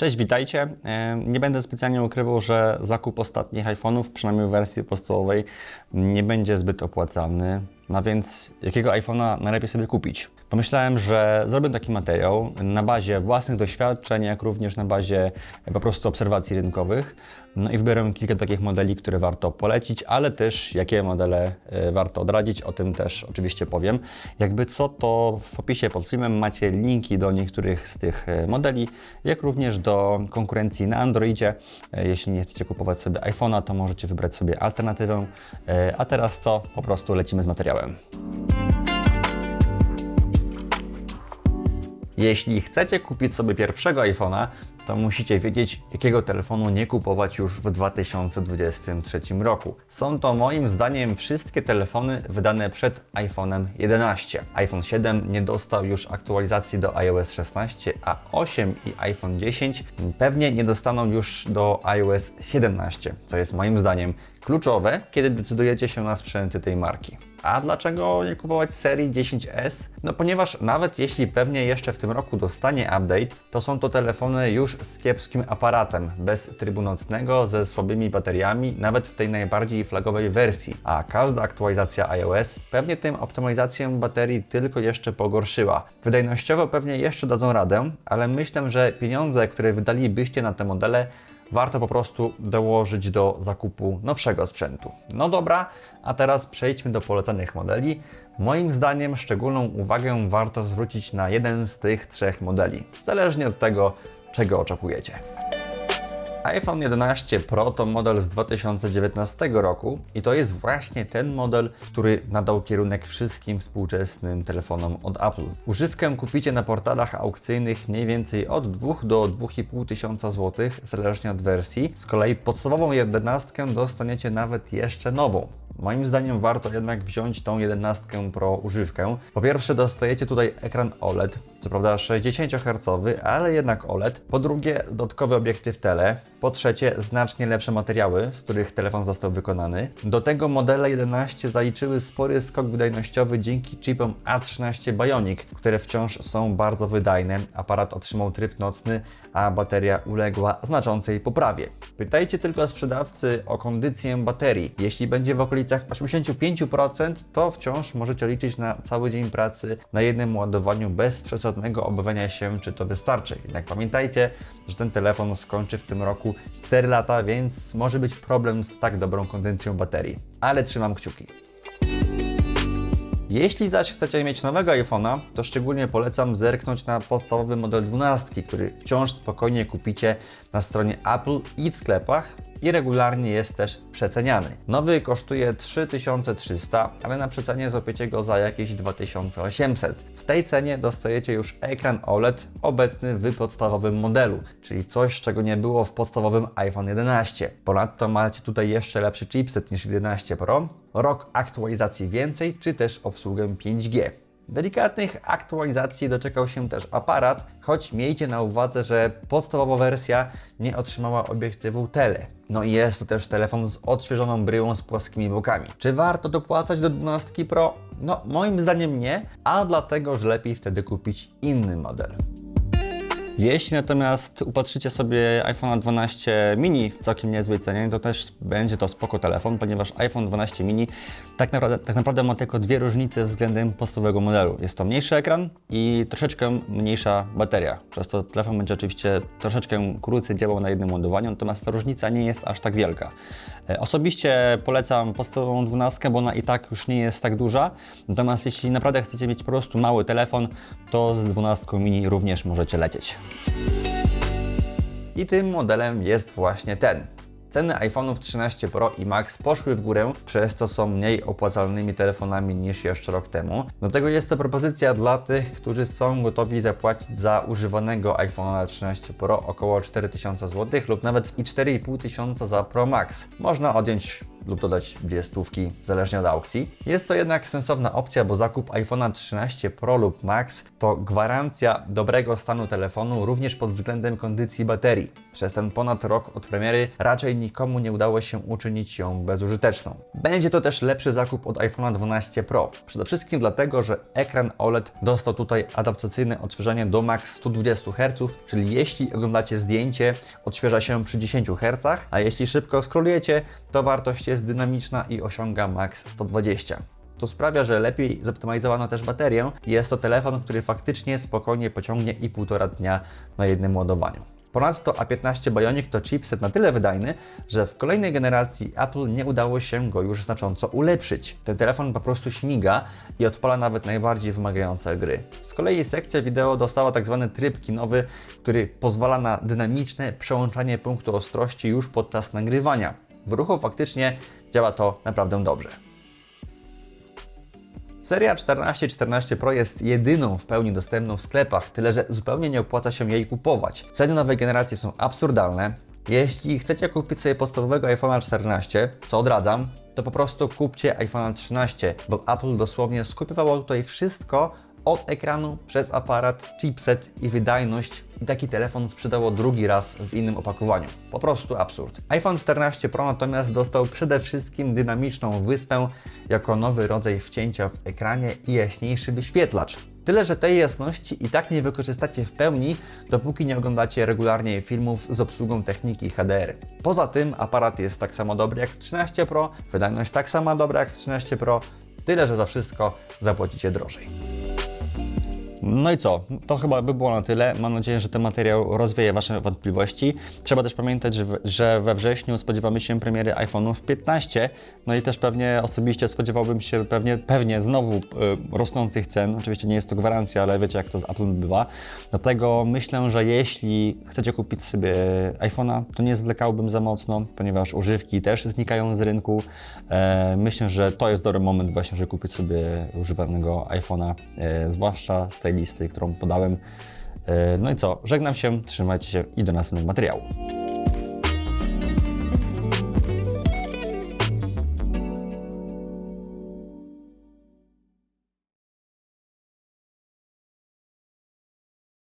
Cześć, witajcie. E, Nie będę specjalnie ukrywał, że zakup ostatnich iPhone'ów, przynajmniej w wersji podstawowej, nie będzie zbyt opłacalny. No więc jakiego iPhone'a najlepiej sobie kupić? Pomyślałem, że zrobię taki materiał na bazie własnych doświadczeń, jak również na bazie e, po prostu obserwacji rynkowych. No i wybiorę kilka takich modeli, które warto polecić, ale też jakie modele e, warto odradzić, o tym też oczywiście powiem. Jakby co, to w opisie pod filmem macie linki do niektórych z tych e, modeli, jak również do konkurencji na Androidzie. Jeśli nie chcecie kupować sobie iPhone'a, to możecie wybrać sobie alternatywę. A teraz co? Po prostu lecimy z materiałem. Jeśli chcecie kupić sobie pierwszego iPhone'a, to musicie wiedzieć, jakiego telefonu nie kupować już w 2023 roku. Są to moim zdaniem wszystkie telefony wydane przed iPhone'em 11. iPhone 7 nie dostał już aktualizacji do iOS 16, a 8 i iPhone 10 pewnie nie dostaną już do iOS 17, co jest moim zdaniem kluczowe, kiedy decydujecie się na sprzęty tej marki. A dlaczego nie kupować serii 10S? No ponieważ nawet jeśli pewnie jeszcze w tym roku dostanie update, to są to telefony już z kiepskim aparatem, bez trybu nocnego, ze słabymi bateriami, nawet w tej najbardziej flagowej wersji. A każda aktualizacja iOS pewnie tym optymalizację baterii tylko jeszcze pogorszyła. Wydajnościowo pewnie jeszcze dadzą radę, ale myślę, że pieniądze, które wydalibyście na te modele, warto po prostu dołożyć do zakupu nowszego sprzętu. No dobra, a teraz przejdźmy do polecanych modeli. Moim zdaniem szczególną uwagę warto zwrócić na jeden z tych trzech modeli, zależnie od tego, czego oczekujecie. iPhone 11 Pro to model z 2019 roku i to jest właśnie ten model, który nadał kierunek wszystkim współczesnym telefonom od Apple. Używkę kupicie na portalach aukcyjnych mniej więcej od 2 do 2,5 tysiąca złotych, zależnie od wersji. Z kolei podstawową 11 dostaniecie nawet jeszcze nową. Moim zdaniem warto jednak wziąć tą 11 Pro używkę. Po pierwsze dostajecie tutaj ekran OLED, co prawda 60 Hz, ale jednak OLED. Po drugie dodatkowy obiektyw tele. Po trzecie znacznie lepsze materiały, z których telefon został wykonany. Do tego modele 11 zaliczyły spory skok wydajnościowy dzięki chipom A13 Bionic, które wciąż są bardzo wydajne. Aparat otrzymał tryb nocny, a bateria uległa znaczącej poprawie. Pytajcie tylko sprzedawcy o kondycję baterii. Jeśli będzie w okolicach 85%, to wciąż możecie liczyć na cały dzień pracy na jednym ładowaniu bez przesadnego obawiania się, czy to wystarczy. Jednak pamiętajcie, że ten telefon skończy w tym roku 4 lata, więc może być problem z tak dobrą kondycją baterii. Ale trzymam kciuki. Jeśli zaś chcecie mieć nowego iPhone'a, to szczególnie polecam zerknąć na podstawowy model 12, który wciąż spokojnie kupicie na stronie Apple i w sklepach i regularnie jest też przeceniany. Nowy kosztuje 3300, ale na przecenie złapiecie go za jakieś 2800. W tej cenie dostajecie już ekran OLED obecny w podstawowym modelu, czyli coś, czego nie było w podstawowym iPhone 11. Ponadto macie tutaj jeszcze lepszy chipset niż w 11 Pro, rok aktualizacji więcej, czy też obsługę 5G. Delikatnych aktualizacji doczekał się też aparat, choć miejcie na uwadze, że podstawowa wersja nie otrzymała obiektywu tele. No i jest to też telefon z odświeżoną bryłą z płaskimi bokami. Czy warto dopłacać do 12 Pro? No, moim zdaniem nie, a dlatego, że lepiej wtedy kupić inny model. Jeśli natomiast upatrzycie sobie iPhone 12 mini w całkiem niezłej cenie, to też będzie to spoko telefon, ponieważ iPhone 12 mini tak naprawdę, tak naprawdę ma tylko dwie różnice względem podstawowego modelu. Jest to mniejszy ekran i troszeczkę mniejsza bateria. Przez to telefon będzie oczywiście troszeczkę krócej działał na jednym ładowaniu, natomiast ta różnica nie jest aż tak wielka. E, Osobiście polecam podstawową 12, bo ona i tak już nie jest tak duża. Natomiast jeśli naprawdę chcecie mieć po prostu mały telefon, to z 12 mini również możecie lecieć. I tym modelem jest właśnie ten. Ceny iPhone'ów 13 Pro i Max poszły w górę, przez co są mniej opłacalnymi telefonami niż jeszcze rok temu. Dlatego jest to propozycja dla tych, którzy są gotowi zapłacić za używanego iPhone'a 13 Pro około 4000 zł lub nawet i 4500 za Pro Max. Można odjąć lub dodać dwie stówki, zależnie od aukcji. Jest to jednak sensowna opcja, bo zakup iPhone'a 13 Pro lub Max to gwarancja dobrego stanu telefonu również pod względem kondycji baterii. Przez ten ponad rok od premiery raczej nikomu nie udało się uczynić ją bezużyteczną. Będzie to też lepszy zakup od iPhone'a 12 Pro. Przede wszystkim dlatego, że ekran OLED dostał tutaj adaptacyjne odświeżanie do max 120 Hz, czyli jeśli oglądacie zdjęcie, odświeża się przy 10 Hz, a jeśli szybko scrollujecie, to wartość jest dynamiczna i osiąga max 120. To sprawia, że lepiej zoptymalizowano też baterię jest to telefon, który faktycznie spokojnie pociągnie i półtora dnia na jednym ładowaniu. Ponadto A15 Bionic to chipset na tyle wydajny, że w kolejnej generacji Apple nie udało się go już znacząco ulepszyć. Ten telefon po prostu śmiga i odpala nawet najbardziej wymagające gry. Z kolei sekcja wideo dostała tak zwany tryb kinowy, który pozwala na dynamiczne przełączanie punktu ostrości już podczas nagrywania. W ruchu faktycznie działa to naprawdę dobrze. Seria 1414 Pro jest jedyną w pełni dostępną w sklepach, tyle że zupełnie nie opłaca się jej kupować. Ceny nowej generacji są absurdalne. Jeśli chcecie kupić sobie podstawowego iPhone'a 14, co odradzam, to po prostu kupcie iPhone'a 13, bo Apple dosłownie skopiowało tutaj wszystko od ekranu przez aparat, chipset i wydajność i taki telefon sprzedało drugi raz w innym opakowaniu. Po prostu absurd. iPhone 14 Pro natomiast dostał przede wszystkim dynamiczną wyspę jako nowy rodzaj wcięcia w ekranie i jaśniejszy wyświetlacz. Tyle, że tej jasności i tak nie wykorzystacie w pełni, dopóki nie oglądacie regularnie filmów z obsługą techniki HDR. Poza tym aparat jest tak samo dobry jak w 13 Pro, wydajność tak sama dobra jak w 13 Pro, tyle, że za wszystko zapłacicie drożej. No i co? To chyba by było na tyle. Mam nadzieję, że ten materiał rozwieje Wasze wątpliwości. Trzeba też pamiętać, że, we wrześniu spodziewamy się premiery iPhone'ów 15. No i też pewnie osobiście spodziewałbym się pewnie, pewnie znowu y, rosnących cen. Oczywiście nie jest to gwarancja, ale wiecie jak to z Apple bywa. Dlatego myślę, że jeśli chcecie kupić sobie iPhone'a, to nie zwlekałbym za mocno, ponieważ używki też znikają z rynku. E, myślę, że to jest dobry moment właśnie, żeby kupić sobie używanego iPhone'a, e, zwłaszcza z tej listy, którą podałem. E, No i co, żegnam się, trzymajcie się i do następnego materiału.